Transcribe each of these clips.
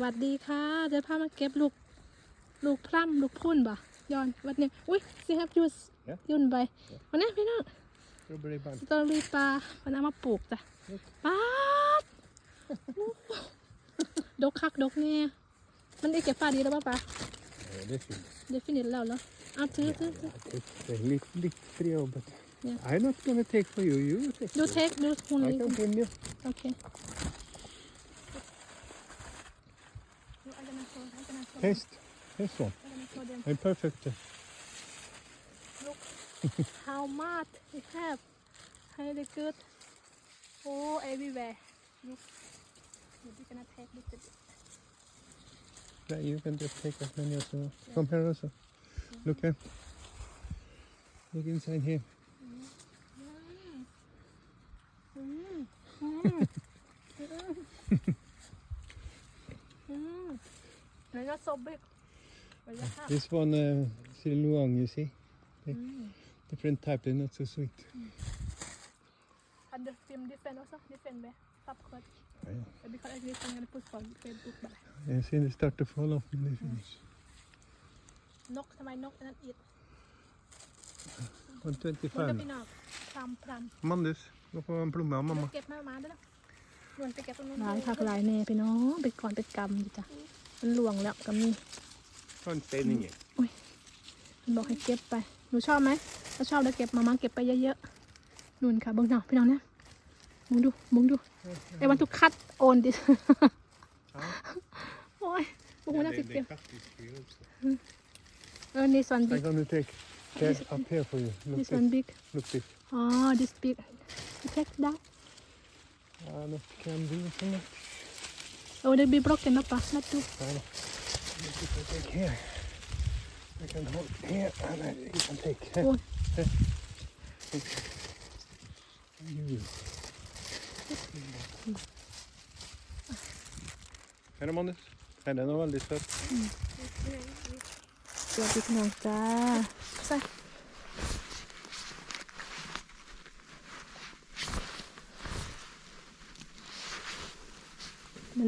สวัสดีค่ะจะพามาเก็บลูกลูกพร่ำลูกพุ่นบ่ย้อนวัดเนี่ยอุ้ยสิครับยูส Yeah. ยุ่นไปวันนี้พี่น้อง Strawberry bun. สตรอเบอรี่ปลาวันนี้เอามาปลูกจ้ะป้าดดกคักดกเนี่ยมันได้เก็บฟ้าดีแล้วป่ะปะ Ja, det är fint. เดฟินิตแล้วเหรอเอาถือถือถือ It's a little, little trio, but Yeah. I'm not gonna take for you. You take. ดู for เทคดูหุ่น it. I นี้ can bring you. โ Test. This one. I'm perfect. Look how much we have. Really good. Oh, everywhere. Look. Maybe gonna take a little bit. Yeah, you can just take as many as you want. Yeah. Come here also. Mm. Look here. Look inside here. Mm. Mm. Mm. They're not so big. But they have. This one, uh, Siluang, you see? Mm. Different type, they're not so sweet. And the film different also, different way. Top cut. Yeah. But because I just gonna put on Facebook บ่ Yeah, see, they start to fall off when they finish. นกทำไมนกนั่นอีก On มันก็ 25. พี่น้องพรำพรำ Mandus, gå på en plomma, เดี๋ mamma. ยวเก็บมามาได้แล้วหลวงไปเก็บตรงนู้น หลายผักหลายแน่พี่น้องไปก่อนไปกำอยู่จ้ะ มันหลวงแล้วกำนี่ Ta en sten in มันบอกให้เก็บไป หนูชอบไหมถ้าชอบแล้วเก็บมามาเก็บไปเยอะๆนุ่นค่ะเบิ้งหน่อพี่น้องนะมุงดูมุงดูไอ้วันทุกคัดโอนดิโอ้ยมุงน่าสิเก็บเออ this one I'm big gonna take that up here for you. Look this this. one big Look this. อ๋อ this big you take that Uh, that can do so much. Oh, they'll be broken up, uh, not too. I know. You can take here. I can hold here and I, you can take. Oh. You. Mm. Är det Månis? Den är nog väldigt söt. Mm. Jag fick något.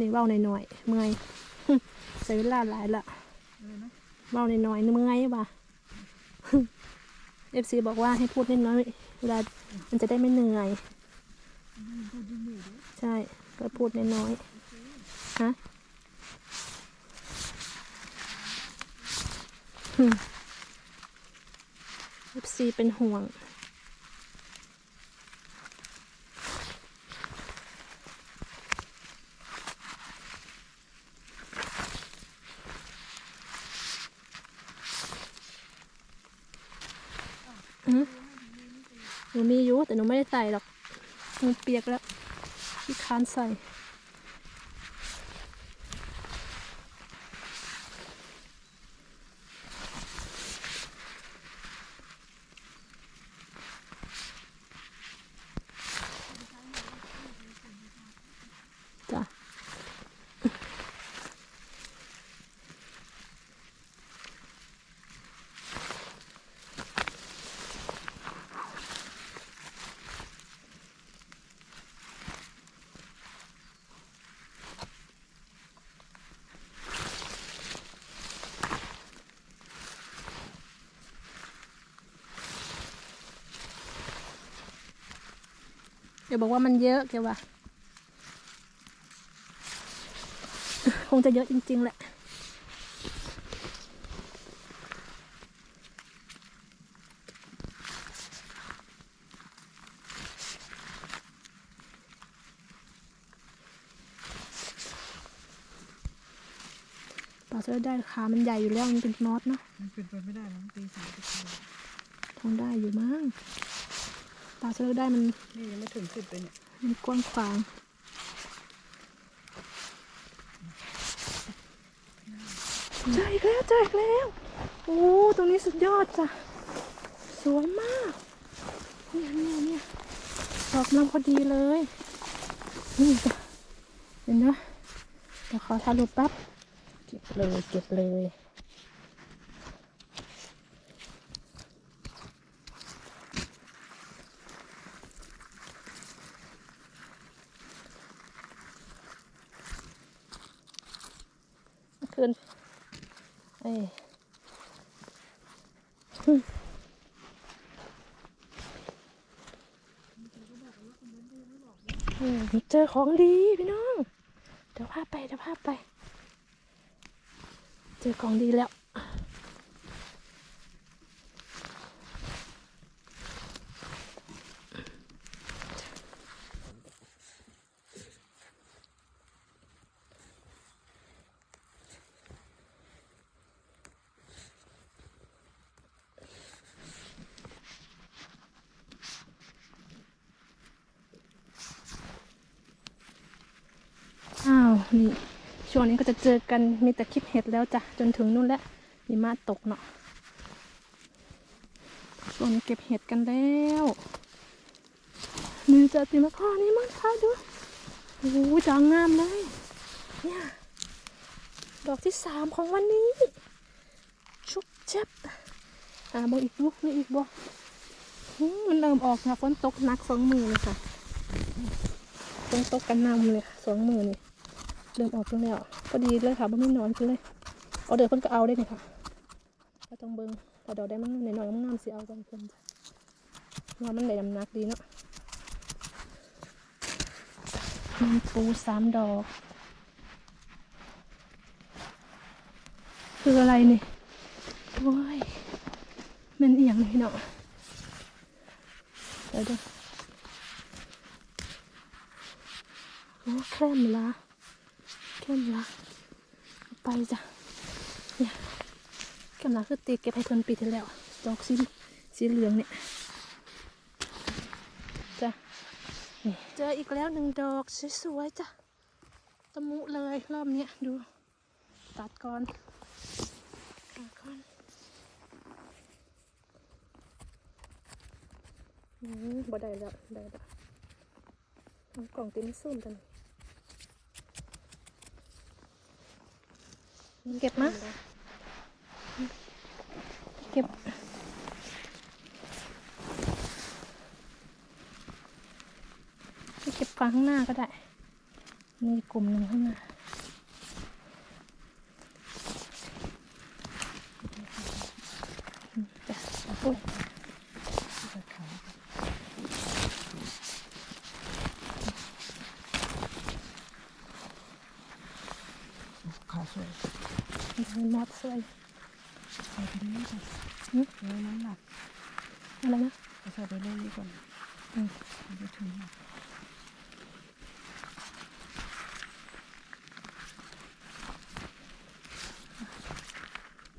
นี่เว้าหน่อยๆเมื่อยใช้เวลาหลายละเว้าหน่อยๆเมื่อยป่ะเอฟซีบอกว่าให้พูดน้อยๆเวลามันจะได้ไม่เหนื่อย ใช่ก็พูดน้อยๆฮะเอฟซีเป็นห่วง หนูมีอยู่แต่หนูไม่ได้ใส่หรอกหนูเปียกแล้วที่ค้านใส่ จ้ะ เดี๋ยวบอกว่ามันเยอะแกว่า คงจะเยอะจริง ๆ แหละปลาเสือได้ขามันใหญ่อยู่แล้วมันเป็นน็อตเนาะ มันเป็นไปไม่ได้หรอกตีสามสิบโลทองได้อยู่มั้ง ปลาเสือกได้มันนี่ยังไม่ถึงสิบเลยเนี่ยมันกว้างขวางเจออีกแล้วเจออีกแล้วโอ้ตรงนี้สุดยอดจ้ะสวยมากเนี่ยเนี่ยเนี่ยดอกน้ำพอดีเลยนี่จ้ะเห็นไหมเดี๋ยวขอถ่ายรูปแป๊บเก็บเลยเก็บเลย เจอของดีพี่น้อง เดี๋ยวพาไปเดี๋ยวพาไป เจอของดีแล้ว อ้าว นี่ช่วงนี้ก็จะเจอกันมีแต่คลิปเห็ดแล้วจ้ะจนถึงนู่นแล้วมีมาตกเนาะช่วงนี้เก็บเห็ดกันแล้วนี่จะติมาข้อนี้มั้งคะดูโอ้โหจางงามเลยเนี่ยดอกที่สามของวันนี้ ชุบเจ็บอ่าบออีกลูกนี่อีกบอมมันเริ่มออกค่ะฝนตกหนักสองมือเลยค่ะฝนตกกันนำเลยสองมือนี่ เริ่มออกแล้วพอดีเลยค่ะบ่มีนอนกันเลยเอาเดี๋ยวเพิ่นก็เอาได้นี่ค่ะก็ต้องเบิ่งถ้าดอกได้มันหน่อยๆมันงามสิเอากันเพิ่นว่ามันได้น้ำหนักดีเนาะมันปูสามดอก คืออะไรนี่โอ้ยมันเอียงเลยเนาะเดี๋ยวเดี๋ยโอ้แคลมละ เข้มละเอาไปจ้ะเนี่ยเข้มละคือตีเก็บให้ทนปีที่แล้วดอกสีสีเหลืองเนี่ยจ้ะนี่เจออีกแล้วหนึ่งดอกสวยๆจ้ะตะมุเลยรอบเนี้ยดู ตัดก่อนตัดก่อนอืมบ่ได้แล้วได้แล้วเอากล่องเต็มซุ่มกัน เก็บมาเก็บเก็บกลางข้างหน้าก็ได้ มีกลุ่มหนึ่งข้างหน้าอืมจ้ะโอ้ยขาสวย มีมอดสวยใส่ไปนี่ก่อนหืมเดี๋ยวน้ำหนักอะไรนะเอาใส่ไปเรื่อยๆก่อนอืมมันจะถึงหนัก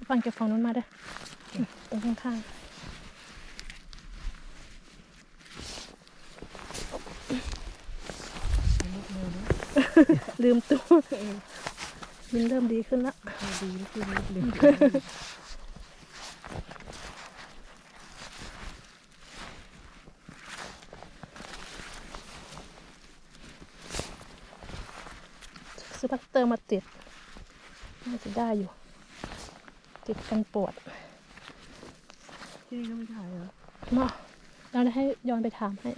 ฟังจากฝั่งนู้นมาเด้ออืมตรงข้างเอาลูกเร็วนะๆลืมตัว มันเริ่มดีขึ้นแล้วดีลูกเร็วเร็วซื้อพัตเตอร์มาติดน่าจะได้อยู่ ติดกันปวดที่นี่ก็ไม่ถ่ายเหรอเนาเราได้ให้ย้อนไปถามให้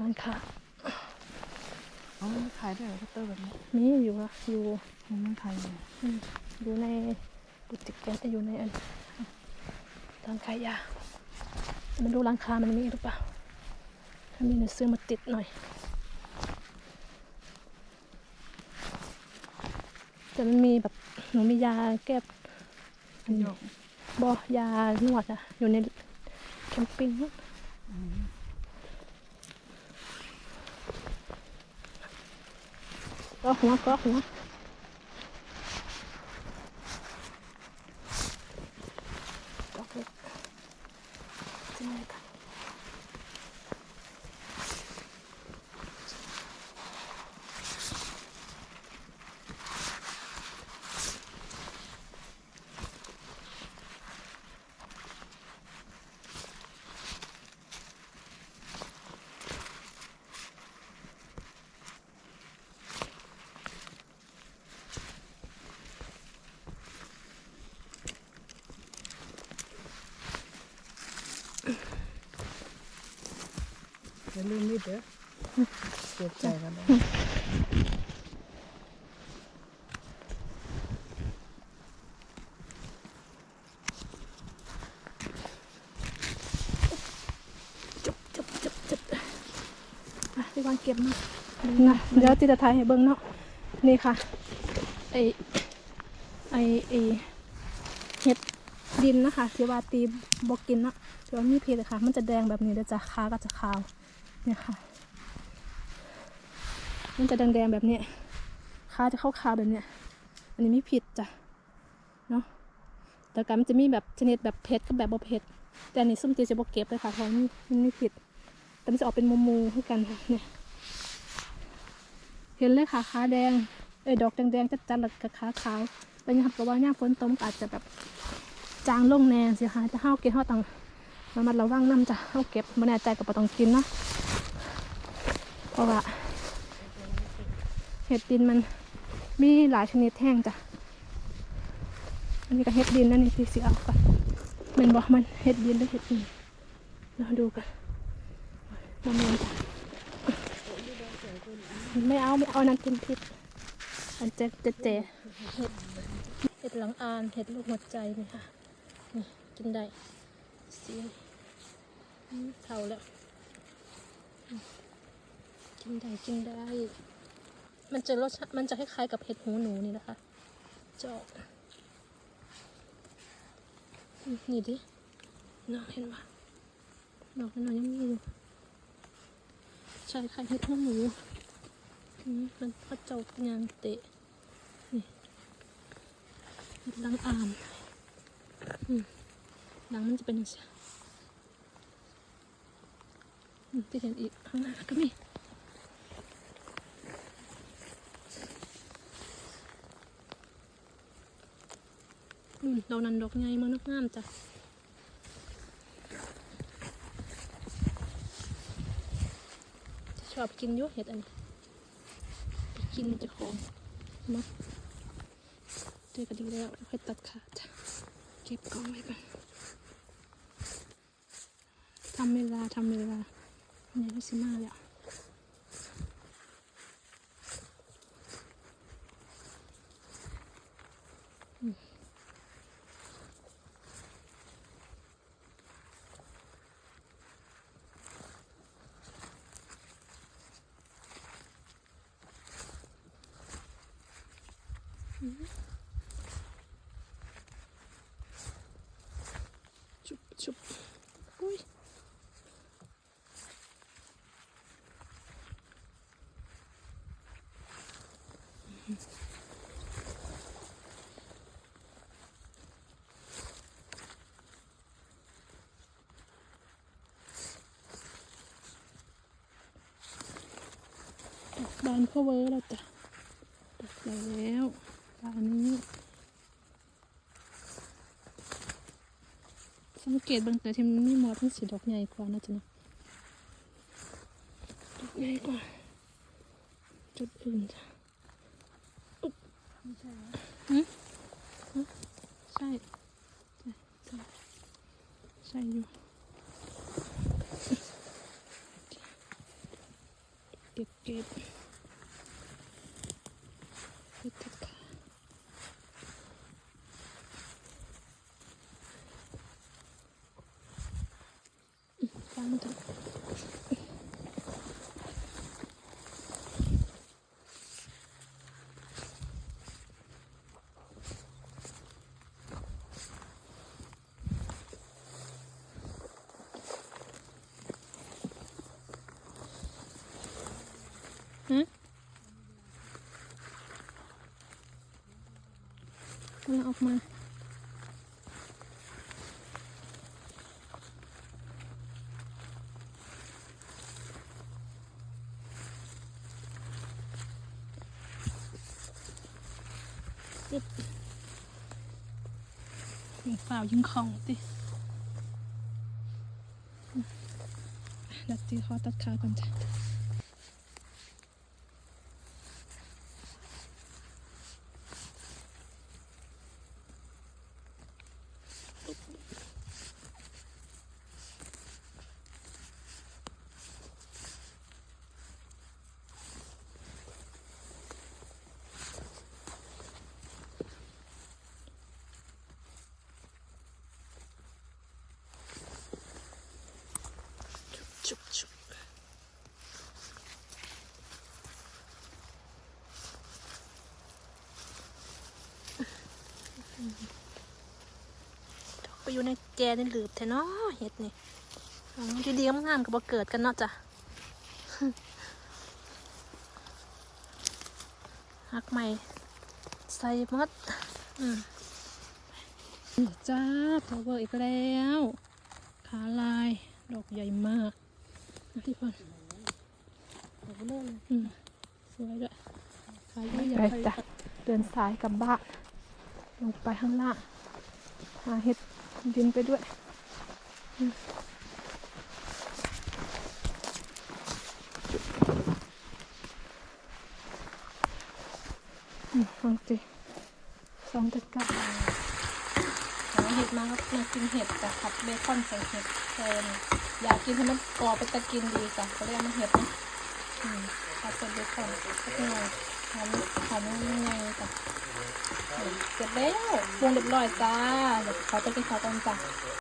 ร้านค้า อ๋อมันขายได้เหรอคัตเตอร์แบบนี้มีอยู่อะอยู่มันไม่ขายเลยอืมอยู่ในบุติกแกนอยู่ในอันร้านขายยามันดูร้านค้ามันมีหรือเปล่า ถ้ามีเนี่ยซื้อมาติดหน่อย แต่มันมีแบบหนูมียาแก้อันหยนี้กบอยานวดอะอยู่ในแคมปิ้งนู้น ก็หัวก็ อย่าลืมนี่เด้อเสียใจกันเลยที่วางเก็บมานะเดี๋ยวจิตไทยให้เบิ้งเนาะ นี่ค่ะ ไอไอไอเห็ดดินนะคะที่ว่าตีบกินเนาะที่ว่ามีเพลค่ะ มันจะแดงแบบนี้เดี๋ยวจะคาก็จะขาว เนี่ยค่ะ มันจะแดงๆแบบนี้ขาจะขาวๆแบบเนี้ย อันนี้ไมีพิษจ้ะ เนาะแต่กันมันจะมีแบบชนิดแบบเผ็ดกับแบบบ่เผ็ดแต่อันนี้ส้มจีจะบอกเก็บเลยค่ะเพราะมันมันมีพิษแต่มันจะออกเป็นมูมูๆให้กันค่ะ เนี่ย เห็นเลยค่ะขาแดง เอ้ดอกแดงๆจัดๆแล้วก็ขาขาวแต่ยังครับก็ว่าย่าฝนตกมันก็อาจจะแบบจางลงแน่สิค่ะจะเฮาเก็บเฮาต้องระมัดระวังน้ำจ้ะเฮาเก็บไม่แน่ใจก็บ่ต้องกินเนาะ เพราะว่าเห็ดดินมันมีหลายชนิดแท่งจ้ะ อันนี้ก็เห็ดดินนั่นนี่ที่สิเอาก่อนมันบอกมันเห็ดดินหรือเห็ดดินเราดูกันมะม่วงจ้ะไม่เอาไม่เอานั่นเป็นพิษอันเจ๊เจ๊เจ๊เห็ดเห็ดหลังอานเห็ดลูกหัวใจนี่ค่ะนี่กินได้สีเท่าแล้ว กินได้กินได้ มันจะรสชาติมันจะคล้ายๆกับเห็ดหูหนูนี่นะคะจะอกนี่ดิน้องเห็นปะดอกนั้นยังมีอยู่ใช่ค่ะเฮ็ดหัวหมูอืมมันพระเจ้ายางเตะนี่ดล้างอ่ามอืมล้างมันจะเป็นอย่างนี้อืมที่เห็นอีกข้างหน้าก็มี อืมดอกนั้นดอกไงมันกงามจ้ะชอบกินอยุ่เห็ดอันนี้กินจะหอมเนาเจอก็ดีแล้วค่อยตัดขาดเก็บกองไว้ก่อนทำเวลาทำเวลาเนี่ยก็สิมาแล้ว ชุบชุบอุ้ยบานพ่อเวอร์แล้วจ้ะดอกใหญ่แล้วบานนี้ สังเกตเบางแต่ที่มันมีมอดมันสีดอกใหญ่กว่านะจ๊ะนะดอกใหญ่กว่า จุดอื่นจ้ะอุ๊บหืมฮะใช่ใช่ใช่ใช่อยู่เก็บเก็บเก็บตัดขา ฟังมันเถอะฮะกำลังออกมา จึ๊บยิงฝ่าวยิงของติเดัดตีคอตัดขาก่อนจ้ะ อยู่ในแกในหลืบแท้เนาะเห็ดนี่อ๋อดีๆงามๆก็บ่เกิดกันเนาะจ้ะหักใหม่ใส่หมดอืมจ้าพาวเวอร์อีกแล้ว ขาลาย ดอกใหญ่มากนะที่พ่นอืมสวยด้วยขาใหญ่ไปจ้ะเดินสายกลับบ้านลงไปข้างล่างหาเห็ด ดินไปด้วยอืมฟังสิสองตะกร้าหาเห็ดมาครับมากินเห็ดจ้ะผัดเบคอนใส่เห็ดแทนอยากกินให้มันกรอบไปตะกินดีจ้ะก็เลยเอามาเห็ดนะอืมผัดใส่เบคอนสักหน่อยหอมหอมยังไงจ้ะ เสร็จแล้วปรุงเรียบร้อยจ้าเดี๋ยวขอไปกินข้าวกันจ้ะ